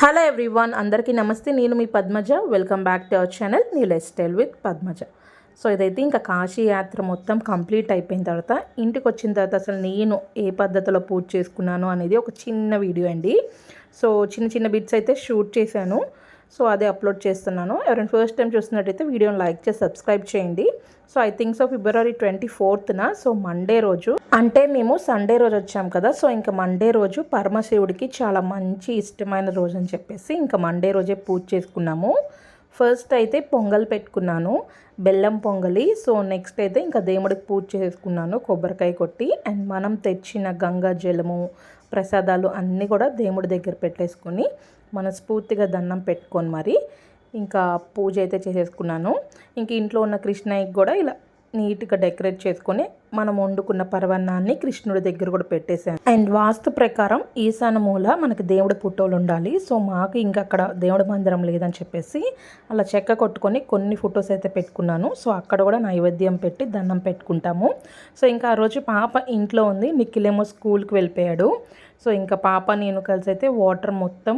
Hello everyone అందరికీ నమస్తే. నేను మీ Padmaja. Welcome back to our channel నీ life style with Padmaja. So ఇదైతే ఇంకా కాశీ యాత్ర మొత్తం కంప్లీట్ అయిపోయిన తర్వాత ఇంటికి వచ్చిన తర్వాత అసలు నేను ఏ పద్ధతిలో పూజ చేసుకున్నాను అనేది ఒక చిన్న వీడియో అండి. సో చిన్న చిన్న బిట్స్ అయితే షూట్ చేశాను. సో అదే అప్లోడ్ చేస్తున్నాను. ఎవరైనా ఫస్ట్ టైం చూస్తున్నట్టయితే వీడియోని లైక్ చేసి సబ్స్క్రైబ్ చేయండి. So I think so February twenty ఫోర్త్న so Monday రోజు. అంటే మేము సండే రోజు వచ్చాం కదా. సో ఇంకా మండే రోజు పరమశివుడికి చాలా మంచి ఇష్టమైన రోజు అని చెప్పేసి ఇంకా మండే రోజే పూజ చేసుకున్నాము. ఫస్ట్ అయితే పొంగల్ పెట్టుకున్నాను. బెల్లం పొంగలి. సో నెక్స్ట్ అయితే ఇంకా దేవుడికి పూజ చేసుకున్నాను. కొబ్బరికాయ కొట్టి. అండ్ మనం తెచ్చిన గంగా జలము ప్రసాదాలు అన్నీ కూడా దేవుడి దగ్గర పెట్టేసుకొని మనస్ఫూర్తిగా దండం పెట్టుకొని మరి ఇంకా పూజ అయితే చేసేసుకున్నాను. ఇంక ఇంట్లో ఉన్న కృష్ణయ్యకి కూడా ఇలా నీట్గా డెకరేట్ చేసుకొని మనం వండుకున్న పర్వన్నాన్ని కృష్ణుడి దగ్గర కూడా పెట్టేశాను. అండ్ వాస్తు ప్రకారం ఈశాన మూల మనకి దేవుడి ఫోటోలు ఉండాలి. సో మాకు ఇంకా అక్కడ దేవుడి మందిరం లేదని చెప్పేసి అలా చెక్క కొట్టుకొని కొన్ని ఫొటోస్ అయితే పెట్టుకున్నాను. సో అక్కడ కూడా నైవేద్యం పెట్టి దండం పెట్టుకుంటాము. సో ఇంకా ఆ రోజు పాప ఇంట్లో ఉంది. నిఖిలేమో స్కూల్కి వెళ్ళిపోయాడు. సో ఇంకా పాప నేను కలిసి అయితే వాటర్ మొత్తం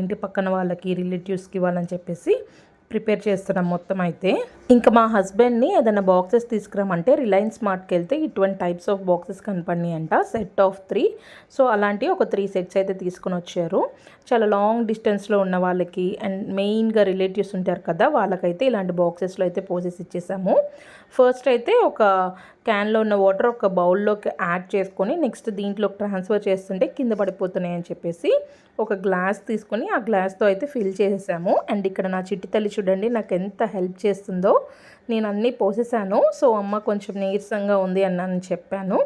ఇంటి పక్కన వాళ్ళకి రిలేటివ్స్కి ఇవ్వాలని చెప్పేసి ప్రిపేర్ చేస్తున్నాం మొత్తం అయితే. ఇంకా మా హస్బెండ్ని ఏదైనా బాక్సెస్ తీసుకురామంటే రిలయన్స్ మార్ట్కి వెళ్తే ఇటువంటి టైప్స్ ఆఫ్ బాక్సెస్ కనపడినాయి అంట సెట్ ఆఫ్ త్రీ. సో అలాంటి ఒక త్రీ సెట్స్ అయితే తీసుకుని వచ్చారు. చాలా లాంగ్ డిస్టెన్స్లో ఉన్న వాళ్ళకి అండ్ మెయిన్గా రిలేటివ్స్ ఉంటారు కదా వాళ్ళకైతే ఇలాంటి బాక్సెస్లో అయితే పోసెస్ ఇచ్చేసాము. ఫస్ట్ అయితే ఒక క్యాన్లో ఉన్న వాటర్ ఒక బౌల్లోకి యాడ్ చేసుకొని నెక్స్ట్ దీంట్లోకి ట్రాన్స్ఫర్ చేస్తుంటే కింద పడిపోతున్నాయి అని చెప్పేసి ఒక గ్లాస్ తీసుకొని ఆ గ్లాస్తో అయితే ఫిల్ చేసేసాము. అండ్ ఇక్కడ నా చిట్టి తల్లి చూడండి నాకు ఎంత హెల్ప్ చేస్తుందో. నేను అన్నీ పోసేసాను. సో అమ్మ కొంచెం నీరసంగా ఉంది అన్నాను చెప్పాను.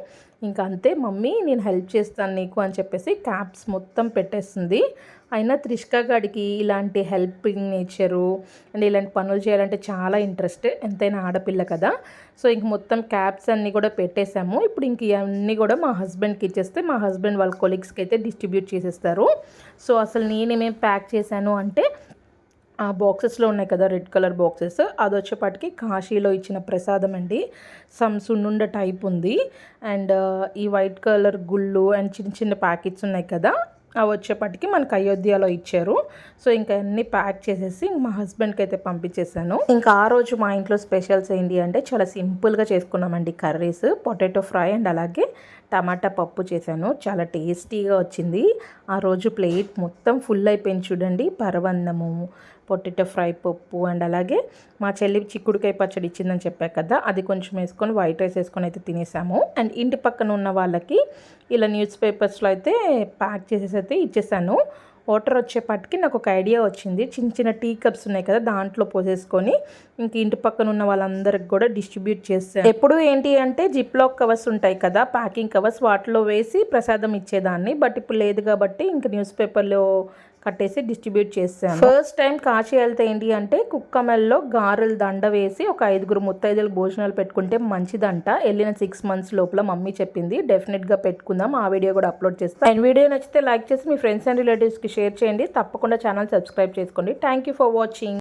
ఇంకా అంతే మమ్మీ నేను హెల్ప్ చేస్తాను నీకు అని చెప్పేసి క్యాప్స్ మొత్తం పెట్టేస్తుంది అయినా త్రిష్క గాడికి ఇలాంటి హెల్పింగ్ నేచరు అండ్ ఇలాంటి పనులు చేయాలంటే చాలా ఇంట్రెస్ట్ ఎంతైనా ఆడపిల్ల కదా. సో ఇంక మొత్తం క్యాప్స్ అన్నీ కూడా పెట్టేశాము. ఇప్పుడు ఇంక ఇవన్నీ కూడా మా హస్బెండ్కి ఇచ్చేస్తే మా హస్బెండ్ వాళ్ళ కొలీగ్స్కి అయితే డిస్ట్రిబ్యూట్ చేసేస్తారు. సో అసలు నేనేమేం ప్యాక్ చేశాను అంటే ఆ బాక్సెస్లో ఉన్నాయి కదా రెడ్ కలర్ బాక్సెస్. అది వచ్చేపాటికి కాశీలో ఇచ్చిన ప్రసాదం అండి. సమ్ సున్నుండ టైప్ ఉంది. అండ్ ఈ వైట్ కలర్ గుళ్ళు అండ్ చిన్న చిన్న ప్యాకెట్స్ ఉన్నాయి కదా. అవి వచ్చేపటికి మనకు అయోధ్యలో ఇచ్చారు. సో ఇంకా అన్నీ ప్యాక్ చేసేసి మా హస్బెండ్కి అయితే పంపించేసాను. ఇంకా ఆ రోజు మా ఇంట్లో స్పెషల్స్ ఏంటి అంటే చాలా సింపుల్గా చేసుకున్నామండి కర్రీస్. పొటాటో ఫ్రై అండ్ అలాగే టమాటా పప్పు చేశాను. చాలా టేస్టీగా వచ్చింది. ఆ రోజు ప్లేట్ మొత్తం ఫుల్ అయిపోయింది చూడండి. పరవన్నము పొటాటో ఫ్రై పప్పు అండ్ అలాగే మా చెల్లి చిక్కుడుకాయ పచ్చడి ఇచ్చిందని చెప్పా కదా అది కొంచెం వేసుకొని వైట్ రైస్ వేసుకొని అయితే తినేసాము. అండ్ ఇంటి పక్కన ఉన్న వాళ్ళకి ఇలా న్యూస్ పేపర్స్లో అయితే ప్యాక్ చేసేసి అయితే ఇచ్చేసాను. వాటర్ వచ్చేపాటికి నాకు ఒక ఐడియా వచ్చింది. చిన్న చిన్న టీ కప్స్ ఉన్నాయి కదా దాంట్లో పోసేసుకొని ఇంక ఇంటి పక్కన ఉన్న వాళ్ళందరికి కూడా డిస్ట్రిబ్యూట్ చేస్తాను ఎప్పుడు ఏంటి అంటే జిప్లాక్ కవర్స్ ఉంటాయి కదా ప్యాకింగ్ కవర్స్ వాటిలో వేసి ప్రసాదం ఇచ్చేదాన్ని. బట్ ఇప్పుడు లేదు కాబట్టి ఇంక న్యూస్ పేపర్లో కట్టేసి డిస్ట్రిబ్యూట్ చేస్తాను ఫస్ట్ టైం కాశీ వెళ్తే ఏంటి అంటే కుక్కమెల్లో గారెలు దండ వేసి ఒక ఐదుగురు ముత్తైదులు భోజనాలు పెట్టుకుంటే మంచిదంట. వెళ్ళిన సిక్స్ మంత్స్ లోపల మమ్మీ చెప్పింది డెఫినెట్గా పెట్టుకుందాం ఆ వీడియో కూడా అప్లోడ్ చేస్తాను అండ్ వీడియో నచ్చితే లైక్ చేసి మీ ఫ్రెండ్స్ అండ్ రిలేటివ్స్కి షేర్ చేయండి. తప్పకుండా ఛానల్ సబ్స్క్రైబ్ చేసుకోండి. Thank you for watching